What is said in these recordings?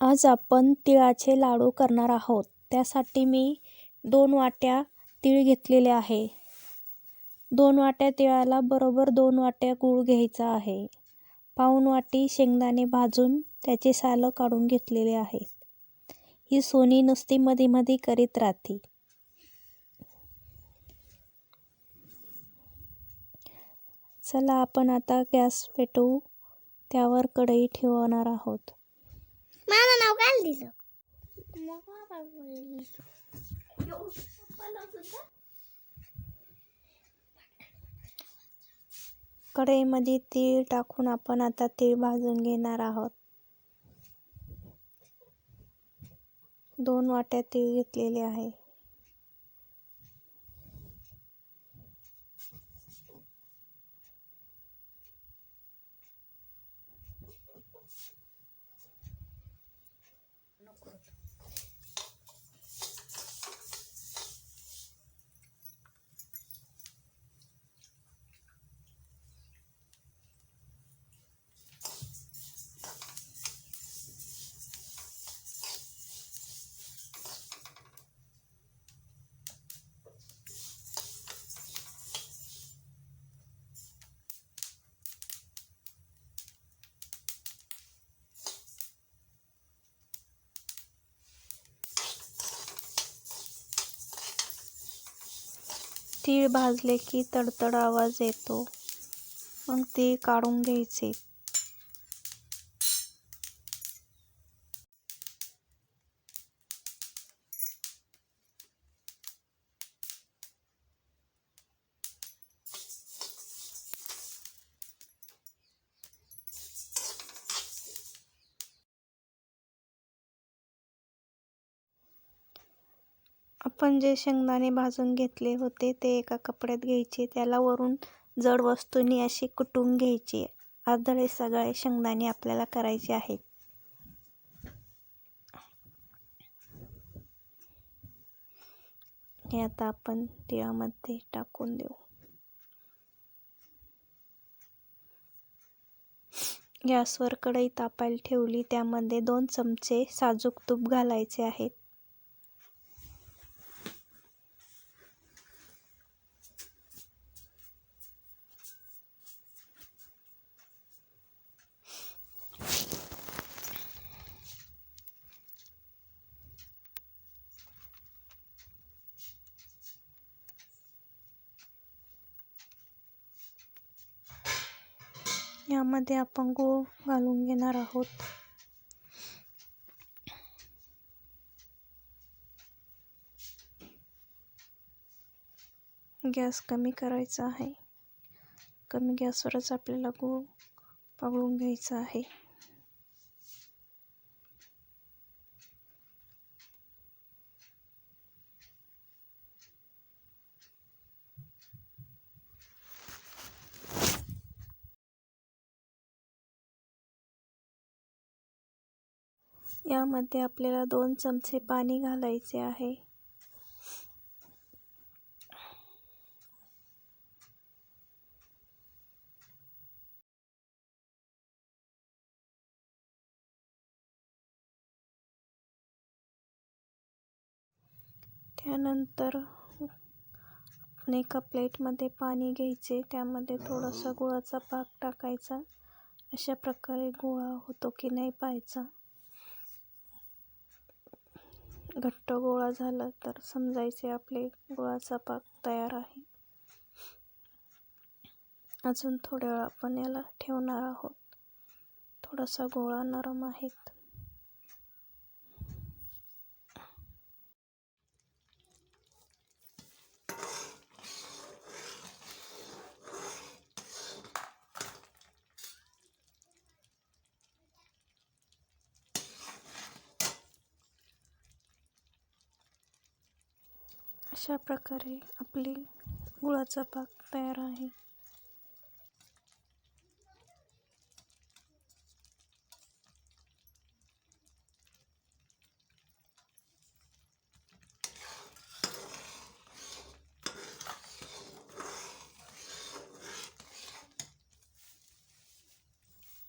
आज आपण तिळाचे लाडू करणार आहोत. त्यासाठी मी दोन वाट्या तीळ घेतलेले आहे. दोन वाट्या तिळाला बरोबर दोन वाट्या गूळ घ्यायचा आहे. पाऊण वाटी शेंगदाणे भाजून त्याचे सालं काढून घेतलेले आहेत. ही सोनी नुसती मध्ये मध्ये करीत राहते. चला आपण आता गॅस पेटवू. त्यावर कढई ठेवणार आहोत. माझं नाव काय दिसं कढईमध्ये तीळ टाकून आपण आता तीळ भाजून घेणार आहोत. दोन वाट्या तीळ घेतलेले आहे. করো तीळ भाजले की तडतड आवाज येतो. मग ती काढून घ्यायचे. आपण जे शेंगदाणे भाजून घेतले होते ते एका कपड्यात घ्यायचे. त्याला वरून जड वस्तूंनी अशी कुटून घ्यायची. आदळे सगळे शेंगदाणे आपल्याला करायचे आहेत. हे आता आपण तिळामध्ये टाकून देऊ. गॅसवर कढई तापायला ठेवली. त्यामध्ये दोन चमचे साजूक तूप घालायचे आहेत. यामध्ये आपण गूळ घालून घेणार आहोत. गॅस कमी करायचा आहे. कमी गॅसवरच आपल्याला गूळ पगळून घ्यायचा आहे. यामध्ये आपल्याला दोन चमचे पाणी घालायचे आहे. त्यानंतर आपण एका प्लेटमध्ये पाणी घ्यायचे. त्यामध्ये थोडासा गुळाचा पाक टाकायचा. अशा प्रकारे गोळा होतो की नाही पाहायचा. घट्ट गोळा झाला तर समजायचे आपले गुळाचा पाक तयार आहे. अजून थोड्या वेळ आपण याला ठेवणार आहोत. थोडासा गोळा नरम आहेत. अशा प्रकारे आपली गुळाचा पाक तयार आहे.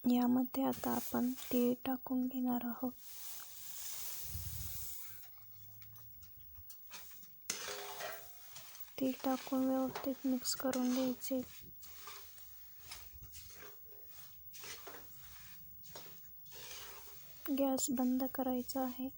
यामध्ये आता आपण तीळ टाकून घेणार आहोत. ती टाकून व्यवस्थित मिक्स करून घ्यायचे. गॅस बंद करायचा आहे.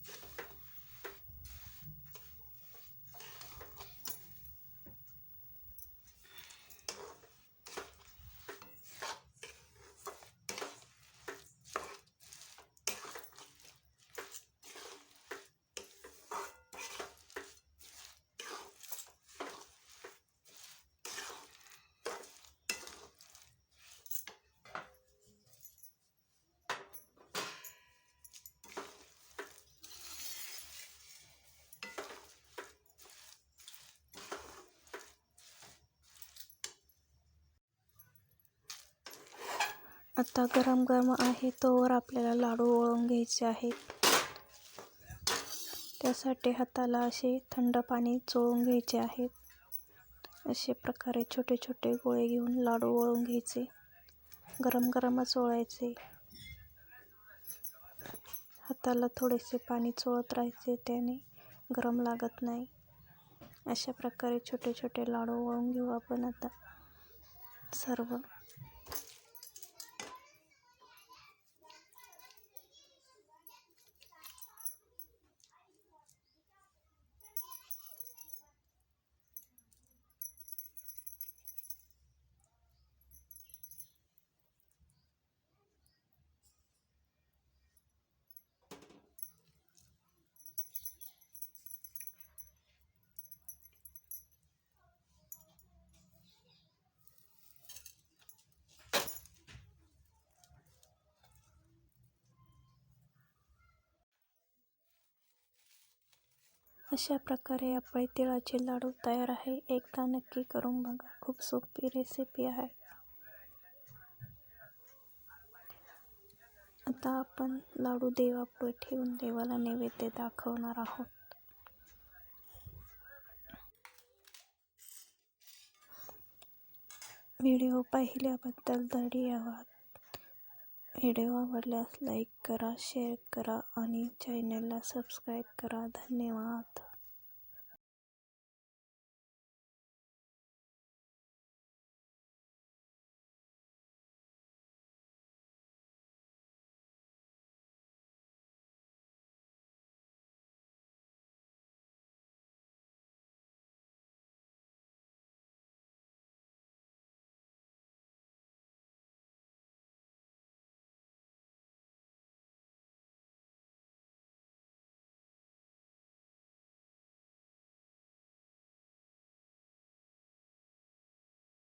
आता गरम गरम आहे तोवर आपल्याला लाडू वळून घ्यायचे आहेत. त्यासाठी हाताला असे थंड पाणी चोळून घ्यायचे आहेत असे प्रकारे छोटे छोटे गोळे घेऊन लाडू वळून घ्यायचे. गरम गरमच वळायचे हाताला थोडेसे पाणी चोळत राहायचे त्याने गरम लागत नाही. अशा प्रकारे छोटे छोटे लाडू वळून घेऊ आपण आता सर्व. अशा प्रकारे आपले तिळाचे लाडू तयार आहे. एकदा नक्की करून बघा. खूप सोपी रेसिपी आहे. आता आपण लाडू देवापुढे ठेवून देवाला नैवेद्य दाखवणार आहोत. व्हिडिओ पाहिल्याबद्दल धन्यवाद. व्हिडिओ आवडल्यास लाईक करा शेअर करा आणि चॅनलला सबस्क्राईब करा. धन्यवाद.